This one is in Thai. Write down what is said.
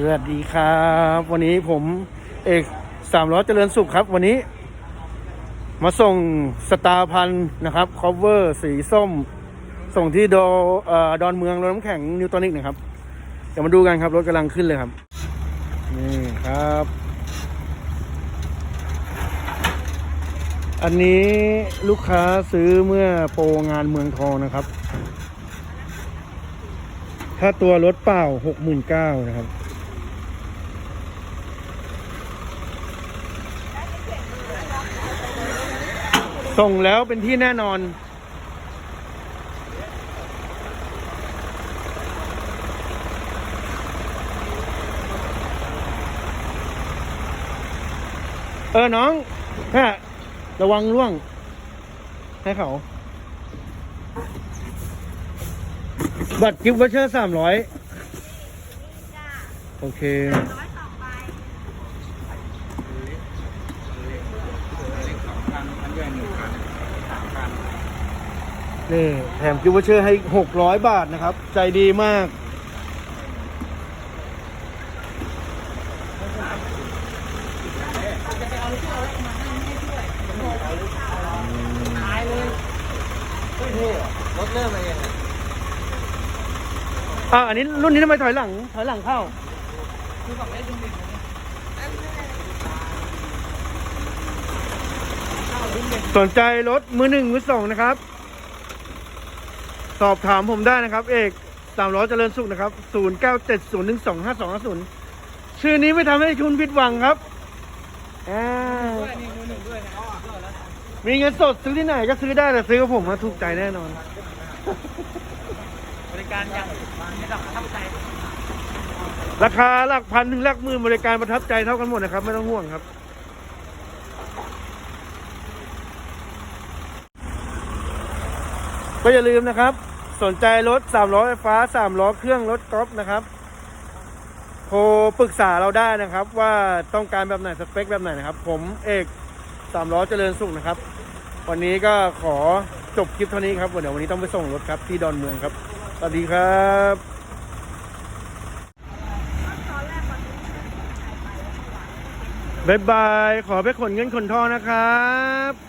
สวัสดีครับ วันนี้ผมเอกสามล้อเจริญสุขครับ วันนี้ มาส่งสตาร์พันธ์นะครับคอเวอร์สีส้ม ส่งที่ดออ่อดอนเมืองรถน้ำแข็งนิวตอนิกนะครับ เดี๋ยวมาดูกันครับ รถกำลังขึ้นเลยครับ นี่ครับ อันนี้ลูกค้าซื้อเมื่อโปรงานเมืองทองนะครับถ้าตัวรถเปล่าหกหมื่นเก้านะครับ ส่งแล้วเป็นที่แน่นอน เออน้องแค่ระวังร่วง ให้เขา บัตรกิฟต์วอเชอร์สามร้อยโอเค นี่แถมกิฟต์วอเชอร์ให้หกร้อยบาทนะครับ ใจดีมาก รถเริ่มอะไรยังไงอะอันนี้รุ่นนี้ทำไมถอยหลัง ถอยหลังเข้า คือแบบได้ดึงดึงสนใจรถมือหนึ่งมือสองนะครับ สอบถามผมได้นะครับ เอกสามร้อยเจริญสุขนะครับศูนย์เก้าเจ็ดศูนย์หนึ่งสองห้าสองห้าศูนย์ชื่อนี้ไม่ทำให้คุณผิดหวังครับอ่าด้วยนี่มือหนึ่งด้วยนะอ๋อแล้วมีเงินสดซื้อที่ไหนก็ซื้อได้แต่ซื้อกับผมมาถูกใจแน่นอน บริการอย่างระดับประทับใจ ราคาหลักพันถึงหลักหมื่นบริการประทับใจเท่ากันหมดนะครับ ไม่ต้องห่วงครับ ก็อย่าลืมนะครับ สนใจรถ3ล้อไฟฟ้า3ล้อเครื่องรถกอล์ฟนะครับโทรปรึกษาเราได้นะครับ ว่าต้องการแบบไหนสเปคแบบไหนนะครับ ผมเอก3ล้อเจริญสุขนะครับ วันนี้ก็ขอจบคลิปเท่านี้ครับเดี๋ยววันนี้ต้องไปส่งรถครับที่ดอนเมืองครับสวัสดีครับบ๊ายบาย ขอไปขนเงินขนทองนะครับ